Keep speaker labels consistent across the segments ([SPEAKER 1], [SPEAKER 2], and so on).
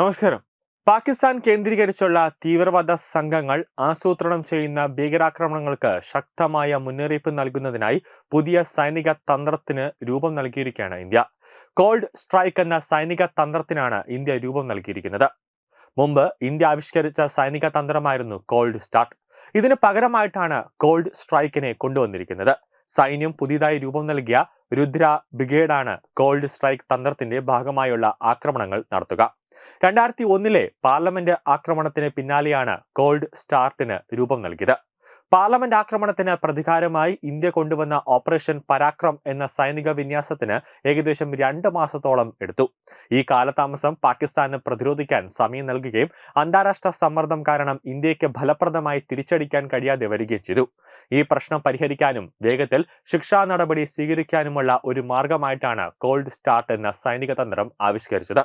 [SPEAKER 1] നമസ്കാരം. പാകിസ്ഥാൻ കേന്ദ്രീകരിച്ചുള്ള തീവ്രവാദ സംഘങ്ങൾ ആസൂത്രണം ചെയ്യുന്ന ഭീകരാക്രമണങ്ങൾക്ക് ശക്തമായ മുന്നറിയിപ്പ് നൽകുന്നതിനായി പുതിയ സൈനിക തന്ത്രത്തിന് രൂപം നൽകിയിരിക്കുകയാണ് ഇന്ത്യ. കോൾഡ് സ്ട്രൈക്ക് എന്ന സൈനിക തന്ത്രത്തിനാണ് ഇന്ത്യ രൂപം നൽകിയിരിക്കുന്നത്. മുമ്പ് ഇന്ത്യ ആവിഷ്കരിച്ച സൈനിക തന്ത്രമായിരുന്നു കോൾഡ് സ്റ്റാർട്ട്. ഇതിന് പകരമായിട്ടാണ് കോൾഡ് സ്ട്രൈക്കിനെ കൊണ്ടുവന്നിരിക്കുന്നത്. സൈന്യം പുതിയതായി രൂപം നൽകിയ രുദ്ര ബ്രിഗേഡാണ് കോൾഡ് സ്ട്രൈക്ക് തന്ത്രത്തിന്റെ ഭാഗമായുള്ള ആക്രമണങ്ങൾ നടത്തുക. രണ്ടായിരത്തി ഒന്നിലെ പാർലമെന്റ് ആക്രമണത്തിന് പിന്നാലെയാണ് ഗോൾഡ് സ്റ്റാർട്ടിന് രൂപം നൽകിയത്. പാർലമെന്റ് ആക്രമണത്തിന് പ്രതികാരമായി ഇന്ത്യ കൊണ്ടുവന്ന ഓപ്പറേഷൻ പരാക്രം എന്ന സൈനിക വിന്യാസത്തിന് ഏകദേശം രണ്ട് മാസത്തോളം എടുത്തു. ഈ കാലതാമസം പാകിസ്ഥാന് പ്രതിരോധിക്കാൻ സമയം നൽകുകയും അന്താരാഷ്ട്ര സമ്മർദ്ദം കാരണം ഇന്ത്യയ്ക്ക് ഫലപ്രദമായി തിരിച്ചടിക്കാൻ കഴിയാതെ വരികയും ചെയ്തു. ഈ പ്രശ്നം പരിഹരിക്കാനും വേഗത്തിൽ ശിക്ഷാ നടപടി സ്വീകരിക്കാനുമുള്ള ഒരു മാർഗമായിട്ടാണ് കോൾഡ് സ്റ്റാർട്ട് എന്ന സൈനിക തന്ത്രം ആവിഷ്കരിച്ചത്.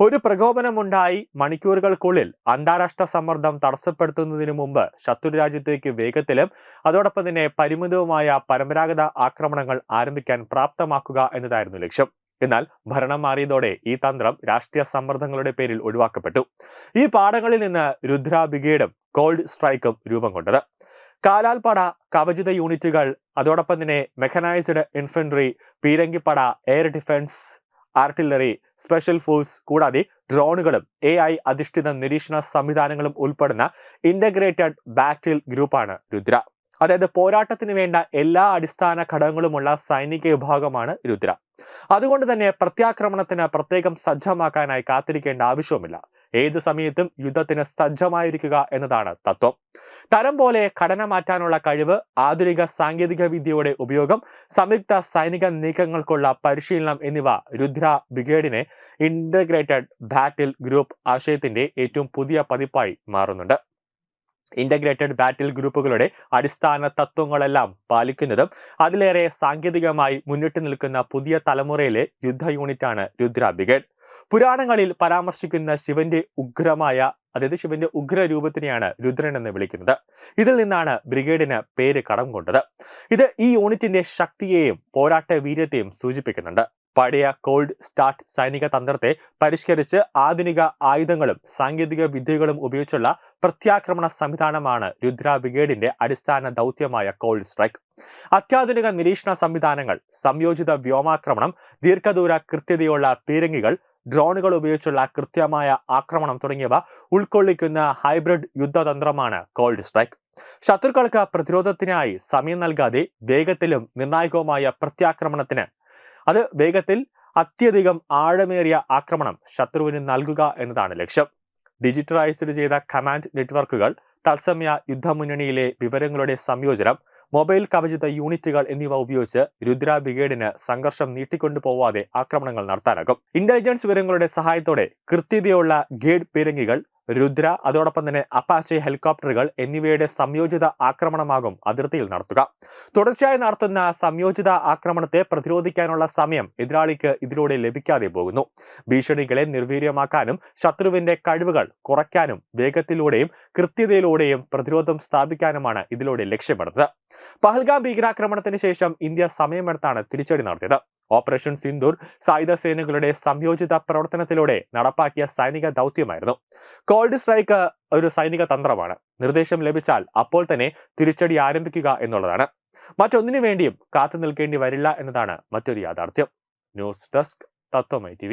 [SPEAKER 1] ഒരു പ്രകോപനമുണ്ടായി മണിക്കൂറുകൾക്കുള്ളിൽ അന്താരാഷ്ട്ര സമ്മർദ്ദം തടസ്സപ്പെടുത്തുന്നതിന് മുമ്പ് ശത്രു രാജ്യത്തേക്ക് വേഗത്തിലും അതോടൊപ്പം തന്നെ പരിമിതവുമായ പരമ്പരാഗത ആക്രമണങ്ങൾ ആരംഭിക്കാൻ പ്രാപ്തമാക്കുക എന്നതായിരുന്നു ലക്ഷ്യം. എന്നാൽ ഭരണം മാറിയതോടെ ഈ തന്ത്രം രാഷ്ട്രീയ സമ്മർദ്ദങ്ങളുടെ പേരിൽ ഒഴിവാക്കപ്പെട്ടു. ഈ പാഠങ്ങളിൽ നിന്ന് രുദ്ര ബ്രിഗേഡും കോൾഡ് സ്ട്രൈക്കും രൂപം കൊണ്ടത്. കാലാൽപ്പട കവചിത യൂണിറ്റുകൾ അതോടൊപ്പം തന്നെ mechanised infantry പീരങ്കിപ്പട air defence artillery special force കൂടാതെ ഡ്രോണുകളും എ ഐ അധിഷ്ഠിത നിരീക്ഷണ സംവിധാനങ്ങളും ഉൾപ്പെടുന്ന ഇന്റഗ്രേറ്റഡ് ബാറ്റിൽ ഗ്രൂപ്പാണ് രുദ്ര. അതായത് പോരാട്ടത്തിന് വേണ്ട എല്ലാ അടിസ്ഥാന ഘടകങ്ങളുമുള്ള സൈനിക വിഭാഗമാണ് രുദ്ര. അതുകൊണ്ട് തന്നെ പ്രത്യാക്രമണത്തിന് പ്രത്യേകം സജ്ജമാക്കാനായി കാത്തിരിക്കേണ്ട ആവശ്യവുമില്ല. ഏത് സമയത്തും യുദ്ധത്തിന് സജ്ജമായിരിക്കുക എന്നതാണ് തത്വം. തരം പോലെ ഘടന മാറ്റാനുള്ള കഴിവ് ആധുനിക സാങ്കേതിക വിദ്യയുടെ ഉപയോഗം സംയുക്ത സൈനിക നീക്കങ്ങൾക്കുള്ള പരിശീലനം എന്നിവ രുദ്ര ബ്രിഗേഡിനെ ഇന്റഗ്രേറ്റഡ് ബാറ്റിൽ ഗ്രൂപ്പ് ആശയത്തിന്റെ ഏറ്റവും പുതിയ പതിപ്പായി മാറുന്നുണ്ട്. ഇന്റഗ്രേറ്റഡ് ബാറ്റിൽ ഗ്രൂപ്പുകളുടെ അടിസ്ഥാന തത്വങ്ങളെല്ലാം പാലിക്കുന്നതും അതിലേറെ സാങ്കേതികമായി മുന്നിട്ട് നിൽക്കുന്ന പുതിയ തലമുറയിലെ യുദ്ധ യൂണിറ്റാണ് രുദ്ര ബ്രിഗേഡ്. പുരാണങ്ങളിൽ പരാമർശിക്കുന്ന ശിവന്റെ ഉഗ്രമായ അതായത് ശിവന്റെ ഉഗ്ര രൂപത്തിനെയാണ് രുദ്രൻ എന്ന് വിളിക്കുന്നത്. ഇതിൽ നിന്നാണ് ബ്രിഗേഡിന് പേര് കടം കൊണ്ടത്. ഇത് ഈ യൂണിറ്റിന്റെ ശക്തിയെയും പോരാട്ട വീര്യത്തെയും സൂചിപ്പിക്കുന്നുണ്ട്. പഴയ കോൾഡ് സ്റ്റാർട്ട് സൈനിക തന്ത്രത്തെ പരിഷ്കരിച്ച് ആധുനിക ആയുധങ്ങളും സാങ്കേതിക വിദ്യകളും ഉപയോഗിച്ചുള്ള പ്രത്യാക്രമണ സംവിധാനമാണ് രുദ്ര ബ്രിഗേഡിന്റെ അടിസ്ഥാന ദൗത്യമായ കോൾഡ് സ്ട്രൈക്ക്. അത്യാധുനിക നിരീക്ഷണ സംവിധാനങ്ങൾ സംയോജിത വ്യോമാക്രമണം ദീർഘദൂര കൃത്യതയുള്ള പീരങ്കികൾ ഡ്രോണുകൾ ഉപയോഗിച്ചുള്ള കൃത്യമായ ആക്രമണം തുടങ്ങിയവ ഉൾക്കൊള്ളിക്കുന്ന ഹൈബ്രിഡ് യുദ്ധതന്ത്രമാണ് കോൾഡ് സ്ട്രൈക്ക്. ശത്രുക്കൾക്ക് പ്രതിരോധത്തിനായി സമയം നൽകാതെ വേഗത്തിലും നിർണായകവുമായ പ്രത്യാക്രമണത്തിന്. അത് വേഗത്തിൽ അത്യധികം ആഴമേറിയ ആക്രമണം ശത്രുവിന് നൽകുക എന്നതാണ് ലക്ഷ്യം. ഡിജിറ്റലൈസ്ഡ് ചെയ്ത കമാൻഡ് നെറ്റ്വർക്കുകൾ തത്സമയ യുദ്ധമുന്നണിയിലെ വിവരങ്ങളുടെ സംയോജനം മൊബൈൽ കവചിത യൂണിറ്റുകൾ എന്നിവ ഉപയോഗിച്ച് രുദ്ര ബ്രിഗേഡിന് സംഘർഷം നീട്ടിക്കൊണ്ടു പോവാതെ ആക്രമണങ്ങൾ നടത്താനാകും. ഇന്റലിജൻസ് വിവരങ്ങളുടെ സഹായത്തോടെ കൃത്യതയുള്ള ഗേഡ് പീരങ്കികൾ രുദ്ര അതോടൊപ്പം തന്നെ അപ്പാച്ചെ ഹെലികോപ്റ്ററുകൾ എന്നിവയുടെ സംയോജിത ആക്രമണമാകും അതിർത്തിയിൽ നടത്തുക. തുടർച്ചയായി നടത്തുന്ന സംയോജിത ആക്രമണത്തെ പ്രതിരോധിക്കാനുള്ള സമയം എതിരാളിക്ക് ഇതിലൂടെ ലഭിക്കാതെ പോകുന്നു. ഭീഷണികളെ നിർവീര്യമാക്കാനും ശത്രുവിന്റെ കഴിവുകൾ കുറയ്ക്കാനും വേഗത്തിലൂടെയും കൃത്യതയിലൂടെയും പ്രതിരോധം സ്ഥാപിക്കാനുമാണ് ഇതിലൂടെ ലക്ഷ്യമിടുന്നത്. പഹൽഗാം ഭീകരാക്രമണത്തിന് ശേഷം ഇന്ത്യ സമയമെടുത്താണ് തിരിച്ചടി നടത്തിയത്. ഓപ്പറേഷൻ സിന്ദൂർ സായുധ സേനകളുടെ സംയോജിത പ്രവർത്തനത്തിലൂടെ നടപ്പാക്കിയ സൈനിക ദൗത്യമായിരുന്നു. കോൾഡ് സ്ട്രൈക്ക് ഒരു സൈനിക തന്ത്രമാണ്. നിർദ്ദേശം ലഭിച്ചാൽ അപ്പോൾ തന്നെ തിരിച്ചടി ആരംഭിക്കുക എന്നുള്ളതാണ്. മറ്റൊന്നിനു വേണ്ടിയും കാത്തു നിൽക്കേണ്ടി വരില്ല എന്നതാണ് മറ്റൊരു യാഥാർത്ഥ്യം. ന്യൂസ് ഡെസ്ക് തത്വമൈ ടി